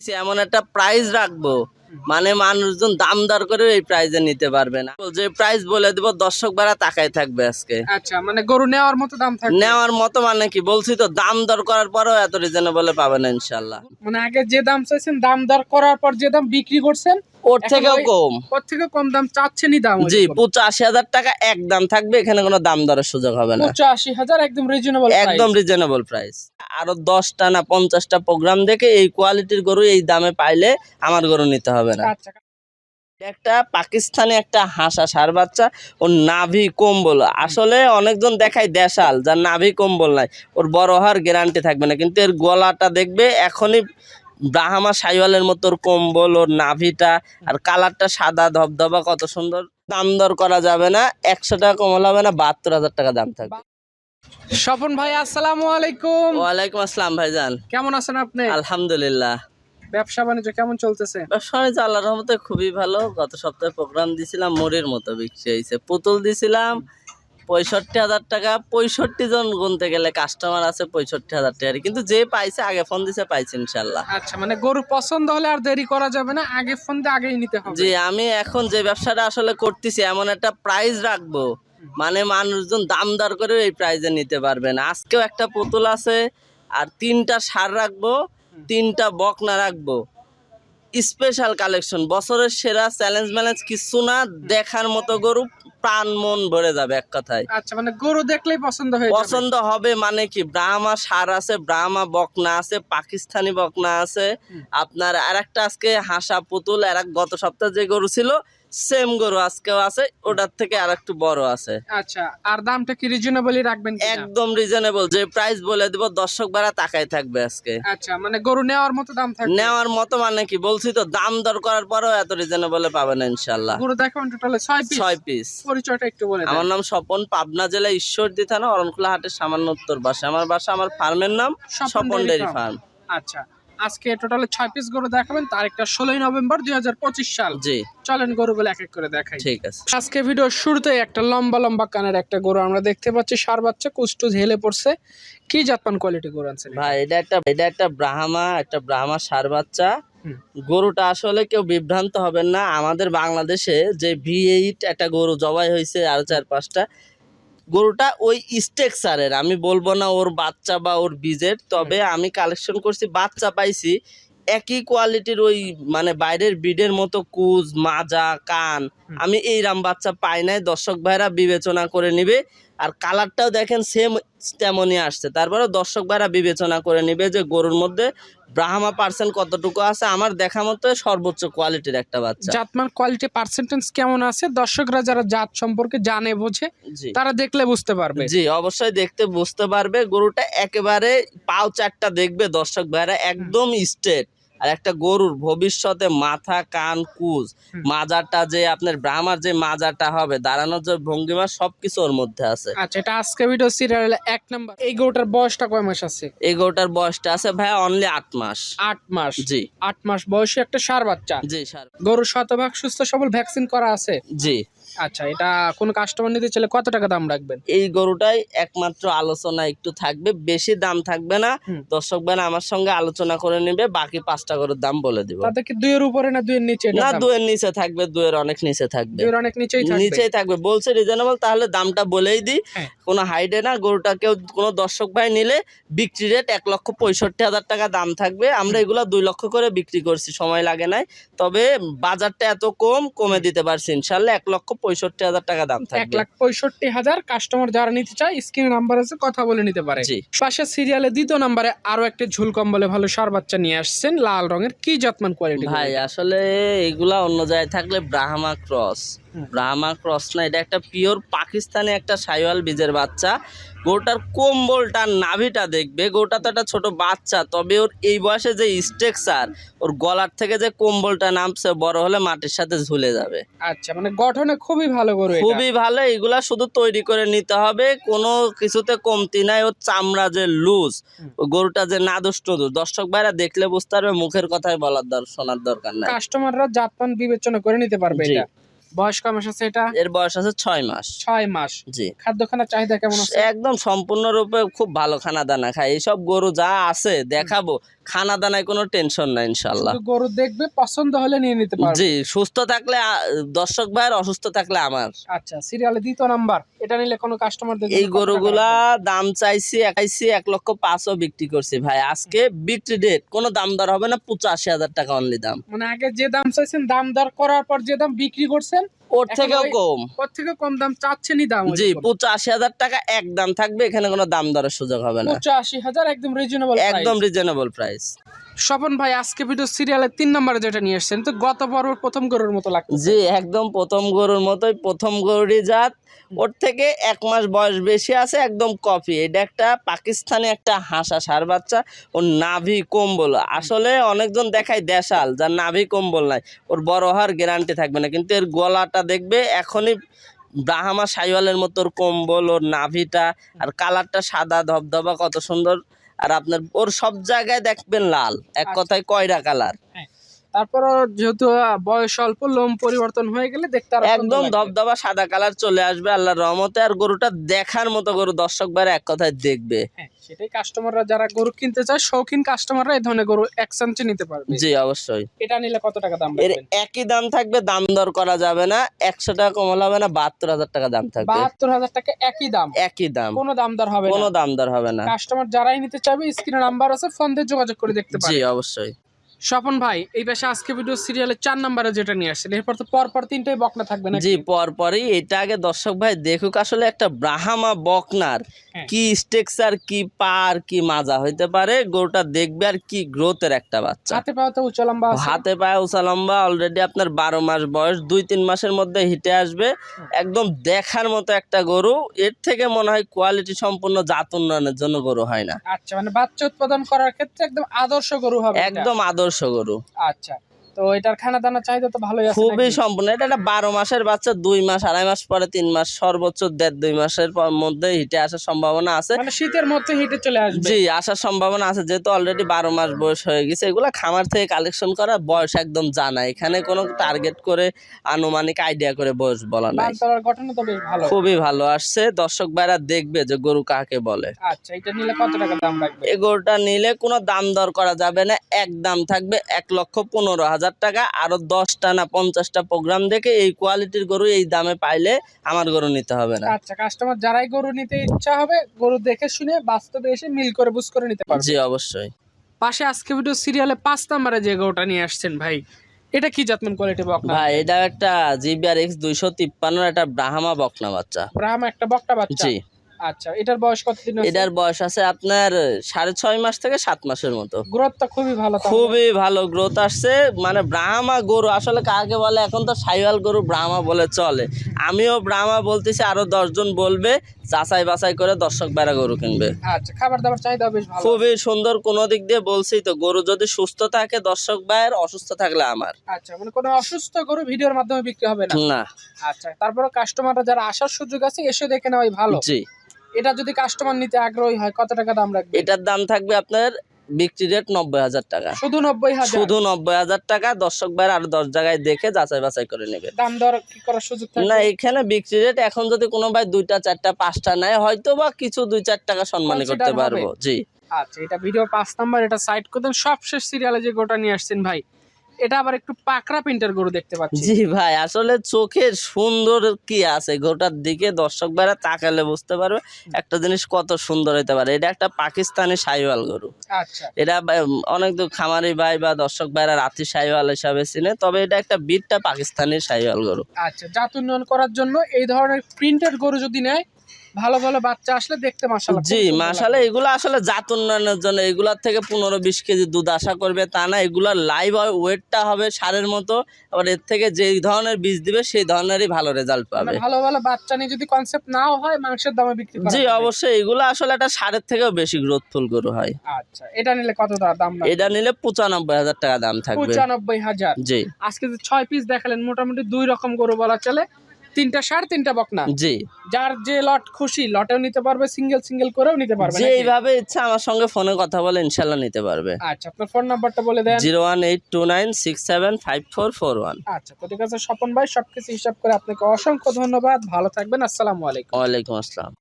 সে এমন একটা প্রাইস রাখব। মানে মানুষজন দাম দর করে এই প্রাইজে নিতে পারবে না। যে প্রাইস বলে দিব দর্শক ভাড়া তাকাই থাকবে আজকে। আচ্ছা মানে গরু নেওয়ার মতো দাম থাকবে? নেওয়ার মতো মানে কি? বলছি তো দাম দর করার পরও এত রিজনেবলে পাবেন না ইনশাল্লাহ মানে আগে যে দাম চাইছেন দাম দর করার পর যে দাম বিক্রি করছেন ওর থেকেও কম। ওর থেকে কম দাম চাচ্ছেনই দাম জি পঁচাশি হাজার টাকা এক দাম থাকবে এখানে কোনো দাম দরের সুযোগ হবে না। পঁচাশি হাজার একদম রিজনেবল একদম রিজনেবল প্রাইস আরও দশটা না পঞ্চাশটা প্রোগ্রাম দেখে এই কোয়ালিটির গরু এই দামে পাইলে আমার গরু নিতে হবে না। আচ্ছা। একটা পাকিস্তানি একটা হাসা সার বাচ্চা ওর নাভি কম্বল। আসলে অনেকজন দেখায় দেশাল যার নাভি কম্বল নাই। ওর বড় হওয়ার গ্যারান্টি থাকবে না কিন্তু এর গলাটা দেখবে এখনই ব্রাহ্মা সাইওয়ালের মতো কম্বল ওর নাভিটা আর কালারটা সাদা ধবধবা কত সুন্দর। দাম দর করা যাবে না একশো টাকা কমাল হবে না বাহাত্তর হাজার টাকা দাম থাকবে। স্বপন ভাই আসসালামু আলাইকুম। ওয়ালাইকুম আসসালাম ভাইজান। কেমন আছেন আপনি? আলহামদুলিল্লাহ। ব্যবসা বাণিজ্য কেমন চলতেছে? ব্যবসা বাণিজ্য আল্লাহর রহমতে খুবই ভালো। গত সপ্তাহে প্রোগ্রাম দিছিলাম মুড়ির মতো বিক্রি হয়েছে। পুতুল দিছিলাম পঁয়ষট্টি হাজার টাকা পঁয়ষট্টি জন গুনতে গেলে কাস্টমার আছে পঁয়ষট্টি হাজার টাকা কিন্তু যে পাইছে আগে ফোন দিছে পাইছে ইনশাল্লাহ আচ্ছা মানে গরু পছন্দ হলে আর দেরি করা যাবে না আগে ফোন দিয়ে আগেই নিতে হবে। জি আমি এখন যে ব্যবসাটা আসলে করতেছি এমন একটা প্রাইস রাখব। মানে মানুষজন দাম দর করে এই প্রাইজে নিতে পারবে না। আজকেও একটা পুতুল আছে আর তিনটা সার রাখব তিনটা বকনা রাখব। স্পেশাল কালেকশন বছরের সেরা চ্যালেঞ্জ ম্যালেঞ্জ কিছু না দেখার মতো গরু প্রাণ মন ভরে যাবে এক কথায়। আচ্ছা মানে গরু দেখলেই পছন্দ হয়ে পছন্দ হবে মানে কি? ব্রাহ্মা সার আছে ব্রাহ্মা বকনা আছে পাকিস্তানি বকনা আছে। আপনার আর একটা আজকে হাসা পুতুল আর এক গত সপ্তাহে যে গরু ছিল সেম গরু আজকেও আছে ওটার থেকে আর একটু বড় আছে। আচ্ছা আর দামটা কি রিজনেবলই রাখবেন একদম রিজনেবল যে প্রাইস বলে দিব দর্শক ভাড়া তাকাই থাকবে আজকে। আচ্ছা মানে গরু নেওয়ার মতো দাম থাকবে? নেওয়ার মতো মানে কি বলছি তো দাম দর করার পরেও এত রিজনেবলে পাবেন ইনশাল্লাহ গরু দেখাবেন টোটালে ছয় পিস ছয় পিস পরিচয়টা একটু বলে দেন। আমার নাম স্বপন পাবনা জেলা ঈশ্বরদী থানা অরণখোলা হাটের সামান্য উত্তর বাসা। আমার বাসা আমার ফার্মের নাম স্বপন ডেয়ারি ফার্ম আচ্ছা আজকে টোটাল ছয় পিস গরু দেখাবেন তারিখটা ষোলোই নভেম্বর দুই হাজার পঁচিশ সাল। জি। চলেন গরুগুলো এক এক করে দেখাই। ঠিক আছে। আজকে ভিডিও শুরুতে একটা লম্বা লম্বা কানের একটা গরু আমরা দেখতে পাচ্ছি সার বাচ্চা কুস্টুজ হেলে পড়ছে। কি জাতমান কোয়ালিটি গরু আনছেন ভাই এটা একটা এটা একটা ব্রাহ্মা একটা ব্রাহ্মা সার বাচ্চা। গরুটা আসলে কেউ বিভ্রান্ত হবেন না। আমাদের বাংলাদেশে যে ভি এইট একটা গরু জবাই হয়েছে আরও চার পাঁচটা গরুটা ওই স্ট্রেকচারের আমি বলব না ওর বাচ্চা বা ওর বীজের তবে আমি কালেকশন করছি বাচ্চা পাইছি একই কোয়ালিটির ওই মানে বাইরের ব্রিডের মতো কুজ মাজা কান আমি এই রাম বাচ্চা পাই নাই দর্শক ভাইরা বিবেচনা করে নিবে। আর কালারটাও দেখেন সেম তেমনই আসছে। তারপরে দর্শক ভাইরা বিবেচনা করে নিবে যে গরুর মধ্যে ব্রাহ্মা পার্সেন্ট কতটুকু আছে। আমার দেখা মতো সর্বোচ্চ কোয়ালিটির একটা বাচ্চা। জাতমান কোয়ালিটি পার্সেন্টেজ কেমন আছে? দর্শকরা যারা জাত সম্পর্কে জানে বোঝে তারা দেখলে বুঝতে পারবে। জি অবশ্যই দেখতে বুঝতে পারবে। গরুটা একেবারে পাও চারটা দেখবে দর্শক ভাইরা একদম স্ট্রেট আর একটা গরুর ভবিষ্যতে মাথা কান কুজ মাজারটা যে আপনার ব্রাহ্মার যে মাজারটা হবে দাঁড়ানোর যে ভঙ্গিমা সবকিছু ওর মধ্যে আছে। আচ্ছা এটা আজকে ভিডিও সিরিয়াল এক নাম্বার এই গরুটার বয়সটা কয় মাস আছে? এই গরুটার বয়সটা আছে ভাইয়া অনলি আট মাস। আট মাস? জি। আট মাস বয়সে একটা সার বাচ্চা। জি স্যার গরু শতভাগ সুস্থ সবল ভ্যাকসিন করা আছে? জি। আচ্ছা এটা কোন কাস্টমার নিতে চাইলে কত টাকা দাম রাখবেন? এই গরুটাই একমাত্র আলোচনা একটু থাকবে বেশি দাম থাকবে না। দর্শক ভাই আমার সঙ্গে আলোচনা করে নেবে বাকি পাঁচটা গরুর দাম বলে দিব। তাতে কি দুইয়ের উপরে না দুইয়ের নিচে না দাম? দুয়ের নিচে থাকবে দুয়ের অনেক নিচে থাকবে। দুইয়ের অনেক নিচেই থাকবে। নিচেই থাকবে। বলছে রিজনেবল তাহলে দামটা বলেই দিই। হ্যাঁ। কোনো হাইডে না গরুটা কেউ কোনো দর্শক ভাই নিলে বিক্রি রেট এক লক্ষ পঁয়ষট্টি হাজার টাকা দাম থাকবে। আমরা এগুলা দুই লক্ষ করে বিক্রি করছি সময় লাগে নাই। তবে বাজারটা এত কম কমে দিতে পারছি ইনশাল্লাহ। এক লক্ষ পঁয়ষট্টি হাজার টাকা দাম এক লাখ পঁয়ষট্টি হাজার কাস্টমার যারা নিতে চায় স্ক্রিনে নাম্বার আছে কথা বলে নিতে পারে। পাশে সিরিয়ালে দ্বিতীয় নাম্বারে আরও একটা ঝুল কম্বলে ভালো সার বাচ্চা নিয়ে আসছেন লাল রঙের কি জাতমান কোয়ালিটি ভাই আসলে এগুলা অন্য জায়গায় থাকলে ব্রাহ্মা ক্রস। ব্রাহ্মা ক্রস না এটা একটা পিওর পাকিস্তানি একটা সাইওয়াল বীজের বাচ্চা। গরুটার কম্বলটা নাভিটা দেখবে গরুটা তো একটা ছোট বাচ্চা তবে ওর এই বয়সে যে স্ট্রেকচার ওর গলার থেকে যে কম্বলটা নামছে বড় হলে মাটির সাথে ঝুলে যাবে। আচ্ছা মানে গঠনে খুবই ভালো গরু খুবই ভালো এগুলা শুধু তৈরি করে নিতে হবে কোনো কিছুতে কমতি নাই ওর চামড়া যে লুজ ও গরুটা যে নাদুস টুদুস দর্শক ভাইরা দেখলে বুঝতে পারবে মুখের কথাই বলার দর শোনার দরকার নাই। কাস্টমাররা জাতমান বিবেচনা করে নিতে পারবে এটা। বয়স কম আছে এটা? এর বয়স আছে ছয় মাস। ছয় মাস। জি। খাদ্য খানার চাহিদা কেমন আছে? একদম সম্পূর্ণরূপে খুব ভালো খানা দানা খায়। এইসব গরু যা আছে দেখাবো। খানা দানায় কোনো টেনশন নাই ইনশাল্লাহ গরু দেখবে পছন্দ হলে নিয়ে নিতে পারবে। জি সুস্থ থাকলে দর্শক ভাইয়ের অসুস্থ থাকলে আমার। আচ্ছা সিরিয়ালে দ্বিতীয় নাম্বার এটা নিলে কোনো কাস্টমারদের এই গরুগুলা দাম চাইছি একাইছি এক লক্ষ পাঁচও বিক্রি করছি ভাই। আজকে বিক্রি ডেট কোনো দাম দর হবে না পঁচাশি হাজার টাকা অনলি দাম। মানে আগে যে দাম চাইছেন দাম দর করার পর যে দাম বিক্রি করছেন ওর থেকেও কম। ওর থেকে কম দাম চাচ্ছেনই দাম জি পঁচাশি হাজার টাকা এক দাম থাকবে এখানে কোনো দাম দরের সুযোগ হবে না। পঁচাশি হাজার একদম রিজনেবল একদম রিজনেবল প্রাইস স্বপন ভাই, আজকে ভিডিও সিরিয়ালের তিন নম্বরে যেটা নিয়ে এসেছেন তো গত পর্ব প্রথম গরুর মতো লাগছে জি, একদম প্রথম গরুর মতোই, প্রথম গরুরই জাত। ওর থেকে এক মাস বয়স বেশি আছে, একদম কপি এটা একটা পাকিস্তানি একটা হাসা সার বাচ্চা। ওর নাভি কম্বল। আসলে অনেকজন দেখায় দেশাল, যার নাভি কম্বল নাই। ওর বড় হওয়ার গ্যারান্টি থাকবে না। কিন্তু এর গলাটা দেখবে, এখনই ব্রাহ্মা সাইওয়ালের মতো ওর কম্বল, ওর নাভিটা, আর কালারটা সাদা, ধবধবা, কত সুন্দর। আর আপনার ওর সব জায়গায় দেখবেন লাল। এক আচ্ছা। কথায় কয়রা কালার। তারপর যেহেতু বয়স অল্প লোম পরিবর্তন হয়ে গেলে দেখতে একদম। ধবধবা সাদা কালার চলে আসবে আল্লাহর রহমতে। আর গরুটা দেখার মতো গরু দর্শক বাইরে এক কথায় দেখবে। হ্যাঁ সেটাই কাস্টমাররা যারা গরু কিনতে চায় শৌখিন কাস্টমাররা এই ধরনের গরু একসাঞ্চে নিতে পারবে। জি অবশ্যই। এটা নিলে কত টাকা দাম এর একই দাম থাকবে দাম দর করা যাবে না। একশো টাকা কমালে হবে না বাহাত্তর হাজার টাকা দাম থাকবে। বাহাত্তর হাজার টাকা একই দাম। একই দাম। কোনো দাম দর হবে কোনো দাম দর হবে না। কাস্টমার যারাই নিতে চাইবে স্ক্রিনে নাম্বার আছে ফোন দিয়ে যোগাযোগ করে দেখতে জি অবশ্যই। স্বপন ভাই এই পাশে আজকে ভিডিও সিরিয়ালের চার নাম্বারে যেটা নিয়ে আসছেন এরপর তো পর পর তিনটাই বকনা থাকবে না জি পরপরই। এটা আগে দর্শক ভাই দেখুক আসলে একটা ব্রাহ্মা বকনার হ্যাঁ। কি স্টেক্সার কি পার কি মাজা হইতে পারে গরুটা দেখবে আর কি গ্রোথের একটা বাচ্চা। হাতে পাওয়া তো উচ্চ লম্বা হাতে পায়ে উঁচা লম্বা অলরেডি আপনার বারো মাস বয়স দুই তিন মাসের মধ্যে হিটে আসবে। একদম দেখার মতো একটা গরু এর থেকে মনে হয় কোয়ালিটি সম্পূর্ণ জাত উন্নয়নের জন্য গরু হয় না। আচ্ছা মানে বাচ্চা উৎপাদন করার ক্ষেত্রে একদম আদর্শ গরু হবে একদম আদর্শ গরু। আচ্ছা। তো এটার খানা দানা চাহিদা তো ভালোই আছে খুবই সম্পূর্ণ। এটা একটা বারো মাসের বাচ্চা দুই মাস আড়াই মাস পরে তিন মাস সর্বোচ্চ দেড় দুই মাসের মধ্যে হিটে আসার সম্ভাবনা আছে। মানে শীতের মধ্যে হিটে চলে আসবে। জি আসার সম্ভাবনা আছে। যেহেতু অলরেডি বারো মাস বয়স হয়ে গেছে এগুলা খামার থেকে কালেকশন করা বয়স একদম জানা। এখানে কোনো টার্গেট করে আনুমানিক আইডিয়া করে বয়স বলা নাই। গঠন তো বেশ ভালো। খুবই ভালো আসছে। দর্শক ভাইরা দেখবে যে গরু কাকে বলে। আচ্ছা এটা নিলে কত টাকা দাম রাখবে? এই গরুটা নিলে কোনো দাম দর করা যাবে না। এক দাম থাকবে এক লক্ষ পনেরো হাজার টাকা আরও দশটা না পঞ্চাশটা প্রোগ্রাম দেখে এই কোয়ালিটির গরু এই দামে পাইলে আমার গরু নিতে হবে না। আচ্ছা কাস্টমার যারাই গরু নিতে ইচ্ছা হবে গরু দেখে শুনে বাস্তবে এসে মিল করে বুঝ করে নিতে পারবে। জি অবশ্যই। পাশে আজকে ভিডিও সিরিয়ালে পাঁচ নাম্বারে যে গরুটা নিয়ে আসছেন ভাই এটা কি জাতমান কোয়ালিটি বকনা? ভাই এটা একটা জিবিআর এক্স দুইশো তিপ্পান্ন একটা ব্রাহ্মা বকনা বাচ্চা। ব্রাহ্ম একটা বকটা বাচ্চা? জি। আচ্ছা এটার বয়স কতদিন? এটার বয়স আছে আপনার সাড়ে ছয় মাস থেকে সাত মাসের মতো। গ্রোথ তো খুবই ভালো খুবই ভালো গ্রোথ আসছে মানে ব্রাহ্মা গরু আসলে কাকে বলে এখন তো সাইওয়াল গরু ব্রাহ্মা বলে চলে। আমিও ব্রাহ্মা বলতেছি আরও দশজন বলবে যাচাই বাছাই করে দর্শক বেড়া গরু কিনবে। আচ্ছা খাবার দাবার চাহিদা বেশ ভালো। খুবই সুন্দর কোনো দিক দিয়ে বলছি তো গরু যদি সুস্থ থাকে দর্শক ভাইয়ের অসুস্থ থাকলে আমার। আচ্ছা মানে কোনো অসুস্থ গরু ভিডিওর মাধ্যমে বিক্রি হবে না? না। আচ্ছা তারপরে কাস্টমাররা যারা আসার সুযোগ আছে এসে দেখে নেওয়াই ভালো। জি। এটা যদি কাস্টমার নিতে আগ্রহী হয় কত টাকা দাম রাখবে? এটার দাম থাকবে আপনার বিক্রি রেট নব্বই হাজার টাকা। শুধু নব্বই হাজার? শুধু নব্বই হাজার টাকা দর্শক ভাইয়ের আরও দশ জায়গায় দেখে যাচাই বাছাই করে নেবে। দাম দর কি করার সুযোগ না এখানে বিক্রি রেট এখন যদি কোনো ভাই দুইটা চারটা পাঁচটা নেয় হয়তো বা কিছু দুই চার টাকা সম্মানী করতে পারব। জি। আচ্ছা এটা ভিডিও পাঁচ নাম্বার এটা সাইড করে দেন সবশেষ সিরিয়ালে যে গোটা নিয়ে আসছেন ভাই এটা আবার একটু পাকড়া প্রিন্টার গরু দেখতে পাচ্ছি। জি ভাই আসলে চোখের সুন্দর কি আছে? গোটার দিকে দর্শক ভাইরা তাকালে বুঝতে পারবে একটা জিনিস কত সুন্দর হতে পারে। এটা একটা পাকিস্তানি সাইওয়াল গরু। আচ্ছা। এটা অনেক দূর খামারি ভাই বা দর্শক ভাইরা রাতি সাইওয়াল হিসাবে চিনে তবে এটা একটা বিটটা পাকিস্তানি সাইওয়াল গরু। আচ্ছা জাত উন্নয়ন করার জন্য এই ধরনের প্রিন্টের গরু যদি নেয় ভালো ভালো বাচ্চা আসলে দেখতে মাসাল্লাহ জি মাসালে এগুলো আসলে জাত উন্নয়নের জন্য এগুলার থেকে পনেরো বিশ কেজি দুধ আশা করবে তা না এগুলার লাইভ ওয়েটটা হবে সারের মতো আবার এর থেকে যেই ধরনের বীজ দিবে সেই ধরনেরই ভালো রেজাল্ট পাবে। ভালো ভালো বাচ্চা নিয়ে যদি কনসেপ্ট নাও হয় মাংসের দামে বিক্রি জি অবশ্যই এগুলো আসলে একটা সারের থেকেও বেশি গ্রোথফুল গরু হয়। আচ্ছা এটা নিলে কত দাম? এটা নিলে পঁচানব্বই হাজার টাকা দাম থাকবে। পঁচানব্বই হাজার। জি। আজকে যে ছয় পিস দেখালেন মোটামুটি দুই রকম গরু বলা চলে। তিনটা সার তিনটা বকনা। জি। যার যে লট খুশি লটেও নিতে পারবে সিঙ্গেল সিঙ্গেল করেও নিতে পারবে যে এইভাবে ইচ্ছা আমার সঙ্গে ফোনে কথা বলে ইনশাল্লাহ নিতে পারবে। আচ্ছা আপনার ফোন নাম্বারটা বলে দেন। Zero one eight two nine six seven five four four one. আচ্ছা তো ঠিক আছে স্বপন ভাই সবকিছু হিসাব করে আপনাকে অসংখ্য ধন্যবাদ। ভালো থাকবেন আসসালামু আলাইকুম। ওয়ালাইকুম আসসালাম।